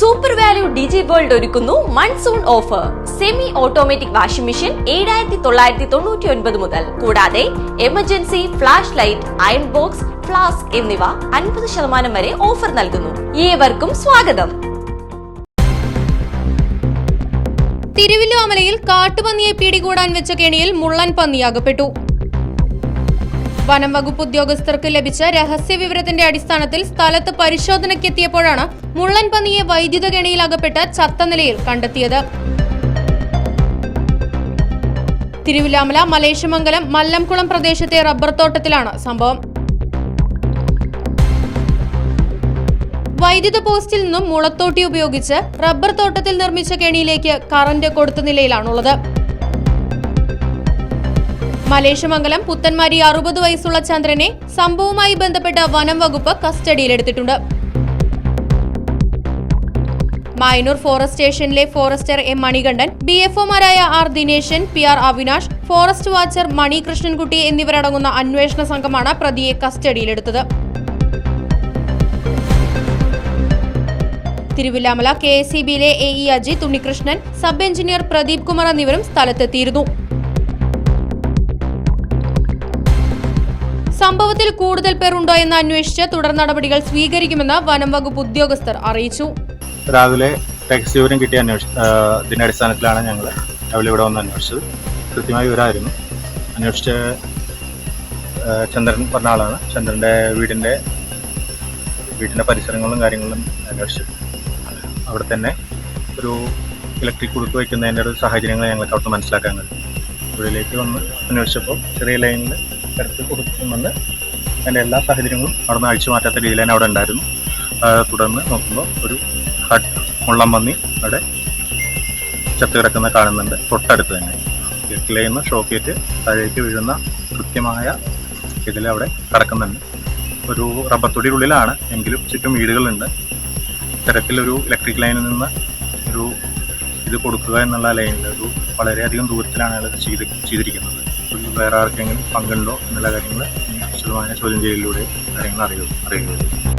Super value ഡിജി world ഒരുക്കുന്നു monsoon offer semi automatic washing machine ഏഴായിരത്തി തൊള്ളായിരത്തി തൊണ്ണൂറ്റി ഒൻപത് മുതൽ. കൂടാതെ emergency flash light iron box flask എന്നിവ അൻപത് ശതമാനം വരെ ഓഫർ നൽകുന്നു. ഏവർക്കും സ്വാഗതം. തിരുവല്ലോമലയിൽ കാട്ടുപന്നിയെ പിടികൂടാൻ വെച്ച കെണിയിൽ മുള്ളൻ പന്നി അകപ്പെട്ടു വനം വകുപ്പ് ഉദ്യോഗസ്ഥർക്ക് ലഭിച്ച രഹസ്യ വിവരത്തിന്റെ അടിസ്ഥാനത്തിൽ സ്ഥലത്ത് പരിശോധനയ്ക്കെത്തിയപ്പോഴാണ് മുള്ളൻ പന്നിയെ വൈദ്യുത കെണിയിൽ അകപ്പെട്ട് ചത്ത നിലയിൽ കണ്ടെത്തിയത്. തിരുവില്ലാമല മലേശമംഗലം മല്ലംകുളം പ്രദേശത്തെ റബ്ബർ തോട്ടത്തിലാണ് സംഭവം. വൈദ്യുത പോസ്റ്റിൽ നിന്നും മുളത്തോട്ടി ഉപയോഗിച്ച് റബ്ബർ തോട്ടത്തിൽ നിർമ്മിച്ച കെണിയിലേക്ക് കറന്റ് കൊടുത്ത നിലയിലാണുള്ളത്. മലേശമംഗലം പുത്തൻമാരി അറുപത് വയസ്സുള്ള ചന്ദ്രനെ സംഭവവുമായി ബന്ധപ്പെട്ട വനം വകുപ്പ് കസ്റ്റഡിയിലെടുത്തിട്ടുണ്ട്. മായനൂർ ഫോറസ്റ്റ് സ്റ്റേഷനിലെ forester M Manikandan B F ഒമാരായ R Dineshan P R Avinash forest watcher Manikrishnankutty എന്നിവരടങ്ങുന്ന അന്വേഷണ സംഘമാണ് പ്രതിയെ കസ്റ്റഡിയിലെടുത്തത്. തിരുവില്ലാമല കെ എസ് സി ബിയിലെ A E Aji Thunikrishnan sub engineer Pradeep Kumar എന്നിവരും സ്ഥലത്തെത്തിയിരുന്നു. സംഭവത്തിൽ കൂടുതൽ പേർ ഉണ്ടോ എന്ന് അന്വേഷിച്ച് തുടർ നടപടികൾ സ്വീകരിക്കുമെന്ന് വനം വകുപ്പ് ഉദ്യോഗസ്ഥർ അറിയിച്ചു. രാവിലെ ടാക്സി വിവരം കിട്ടിയ അന്വേഷ ആ, അടിസ്ഥാനത്തിലാണ് ഞങ്ങൾ രാവിലെ ഇവിടെ വന്ന് അന്വേഷിച്ചത്. കൃത്യമായ വിവരമായിരുന്നു. അന്വേഷിച്ച ചന്ദ്രൻ പറഞ്ഞ ആളാണ്. ചന്ദ്രന്റെ വീടിന്റെ വീടിന്റെ പരിസരങ്ങളും കാര്യങ്ങളും അന്വേഷിച്ചു. അവിടെ തന്നെ ഒരു ഇലക്ട്രിക് കുടുക്ക് വയ്ക്കുന്നതിന്റെ ഒരു സാഹചര്യങ്ങൾ ഞങ്ങൾക്ക് അവിടുത്തെ മനസ്സിലാക്കാൻ കഴിയും ഇവിടെയിലേക്ക് വന്ന് അന്വേഷിച്ചപ്പോൾ ചെറിയ ലൈനിൽ ഇലക്ട്രിക് കൊടുക്കുന്നുണ്ട് അതിന്റെ എല്ലാ സാഹചര്യങ്ങളും അവിടെ നിന്ന് അഴിച്ചു മാറ്റാത്ത രീതിയിൽ തന്നെ അവിടെ ഉണ്ടായിരുന്നു. തുടർന്ന് നോക്കുമ്പോൾ ഒരു ഹട്ട് മുള്ളം പന്നി അവിടെ ചത്ത് കിടക്കുന്ന കാണുന്നുണ്ട്. തൊട്ടടുത്ത് തന്നെ. ഇലക്ട്രിക്കിൽ നിന്ന് ഷോക്കേറ്റ് താഴേക്ക് വീഴുന്ന കൃത്യമായ ഇതിൽ അവിടെ കിടക്കുന്നുണ്ട്. ഒരു റബ്ബർ തൊടിയുടെ ഉള്ളിലാണ് എങ്കിലും ചുറ്റും വീടുകളുണ്ട്. ഇത്തരത്തിലൊരു ഇലക്ട്രിക് ലൈനിൽ നിന്ന് ഒരു ഇത് കൊടുക്കുക എന്നുള്ള ലൈനിൽ ഒരു വളരെയധികം ദൂരത്തിലാണ് ഇത് ചെയ്ത് ചെയ്തിരിക്കുന്നത്. വേറെ ആർക്കെങ്കിലും പങ്കുണ്ടോ എന്നുള്ള കാര്യങ്ങൾ വിശദമായ ചോദ്യം ചെയ്യലിലൂടെ കാര്യങ്ങൾ അറിയുക അറിയുകയുള്ളൂ